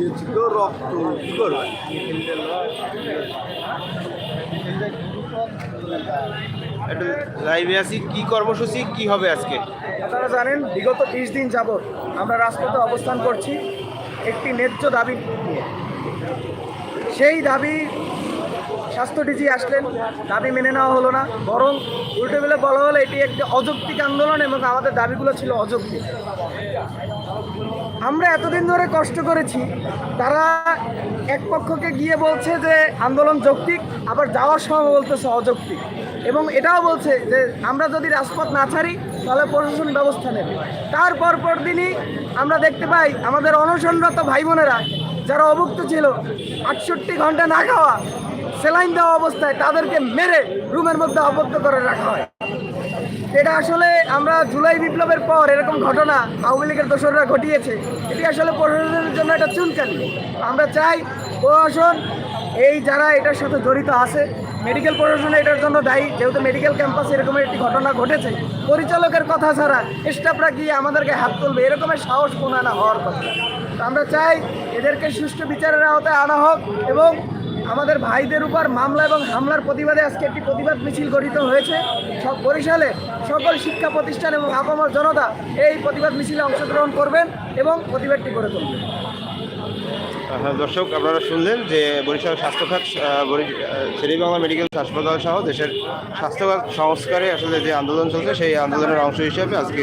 দিয়েছি কেউ রক্ত কী করবে একটু লাইভে আসি কি কর্মসূচি কি হবে আজকে? আপনারা জানেন বিগত বিশ দিন যাবৎ আমরা রাজপথে অবস্থান করছি একটি ন্যায্য দাবি নিয়ে। সেই দাবি স্বাস্থ্য ডিজি আসলেন, দাবি মেনে নেওয়া হলো না। বরং উল্টে বেলে বলা হলো, এটি একটি অযৌক্তিক আন্দোলন এবং আমাদের দাবিগুলো ছিল অযৌক্তিক। আমরা এতদিন ধরে কষ্ট করেছি, তারা এক পক্ষকে গিয়ে বলছে যে আন্দোলন যৌক্তিক, আবার যাওয়ার সময় বলতেছে অযৌক্তিক। এবং এটাও বলছে যে আমরা যদি রাজপথ না ছাড়ি, তাহলে প্রশাসন ব্যবস্থা নেবে। তারপর পর দিনই আমরা দেখতে পাই, আমাদের অনশনরত ভাই বোনেরা, যারা অভুক্ত ছিল, আটষট্টি ঘণ্টা না খাওয়া সেলাইন দেওয়া অবস্থায় তাদেরকে মেরে রুমের মধ্যে আবদ্ধ করে রাখা হয়। এটা আসলে আমরা জুলাই বিপ্লবের পর এরকম ঘটনা আওয়ামী লীগের দোসররা ঘটিয়েছে। এটি আসলে প্রশাসনের জন্য একটা চুনকানি। আমরা চাই প্রশাসন এই যারা এটার সাথে জড়িত আছে মেডিকেল প্রশাসন এটার জন্য দায়ী। যেহেতু মেডিকেল ক্যাম্পাসে এরকম একটি ঘটনা ঘটেছে, পরিচালকের কথা ছাড়া স্টাফরা গিয়ে আমাদেরকে হাত তুলবে? এরকমের সাহস কোনো না হওয়ার কথা। আমরা চাই এদেরকে সুষ্ঠু বিচারের আওতায় আনা হোক এবং আমাদের ভাইদের উপর মামলা এবং হামলার প্রতিবাদে আজকে একটি প্রতিবাদ মিছিল গঠিত হয়েছে। সব বরিশালে সকল শিক্ষা প্রতিষ্ঠান এবং আপামর জনতা এই প্রতিবাদ মিছিলে অংশগ্রহণ করবেন এবং প্রতিবাদটি করে তুলবেন। দর্শক, আপনারা শুনলেন যে বরিশাল স্বাস্থ্য খাত শেরিবাংলা মেডিকেল হাসপাতাল সহ দেশের স্বাস্থ্য খাত সংস্কারে আসলে যে আন্দোলন চলছে, সেই আন্দোলনের অংশ হিসেবে আজকে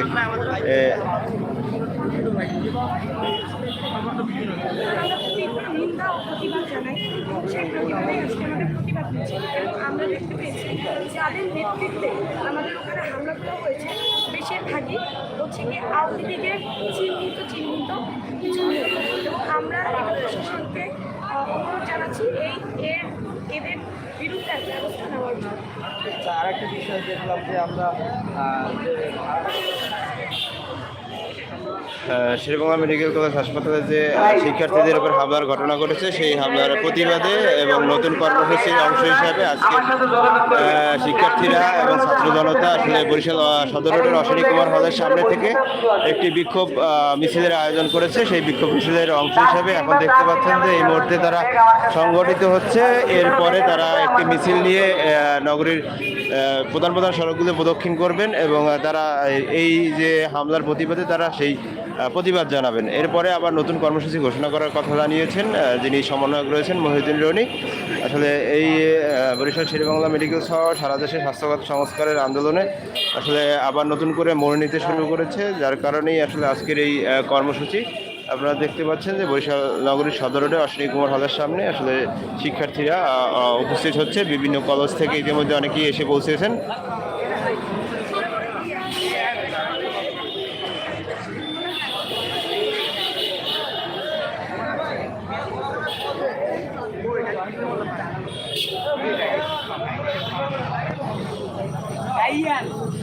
প্রতিবাদ জানাই আজকে আমাদের প্রতিবাদ মিছিল এবং আমরা দেখতে পেয়েছি যাদের নেতৃত্বে আমাদের ওখানে হামলাগুলো হয়েছে বেশিরভাগই হচ্ছে কি আওয়ামী লীগের চিহ্নিত চিহ্নিত কিছু। এবং আমরা এটা প্রশাসনকে অনুরোধ জানাচ্ছি এই এর এদের বিরুদ্ধে ব্যবস্থা নেওয়ার জন্য আর একটা বিষয় দেখলাম যে আমরা শেরবাংলা মেডিকেল কলেজ হাসপাতালে যে শিক্ষার্থীদের উপর হামলার ঘটনা ঘটেছে, সেই হামলার প্রতিবাদে এবং নতুন কর্মসূচির অংশ হিসাবে আজকে শিক্ষার্থীরা এবং ছাত্র জনতা আসলে বরিশাল সদর রোডের অশ্বিনী কুমার হলের সামনে থেকে একটি বিক্ষোভ মিছিলের আয়োজন করেছে। সেই বিক্ষোভ মিছিলের অংশ হিসাবে এখন দেখতে পাচ্ছেন যে এই মুহূর্তে তারা সংগঠিত হচ্ছে। এরপরে তারা একটি মিছিল নিয়ে নগরীর প্রধান প্রধান সড়কগুলো প্রদক্ষিণ করবেন এবং তারা এই যে হামলার প্রতিবাদে তারা সেই প্রতিবাদ জানাবেন। এরপরে আবার নতুন কর্মসূচি ঘোষণা করার কথা জানিয়েছেন যিনি সমন্বয়ক রয়েছেন, মহিউদ্দিন রনি। আসলে এই বরিশাল শেরেবাংলা মেডিকেল সহ সারা দেশে স্বাস্থ্যগত সংস্কারের আন্দোলনে আসলে আবার নতুন করে মোড় নিতে শুরু করেছে, যার কারণেই আসলে আজকের এই কর্মসূচি। আপনারা দেখতে পাচ্ছেন যে বরিশাল নগরীর সদর রোডে অশ্বিনী কুমার হলের সামনে আসলে শিক্ষার্থীরা উপস্থিত হচ্ছে। বিভিন্ন কলেজ থেকে ইতিমধ্যে অনেকেই এসে পৌঁছেছেন।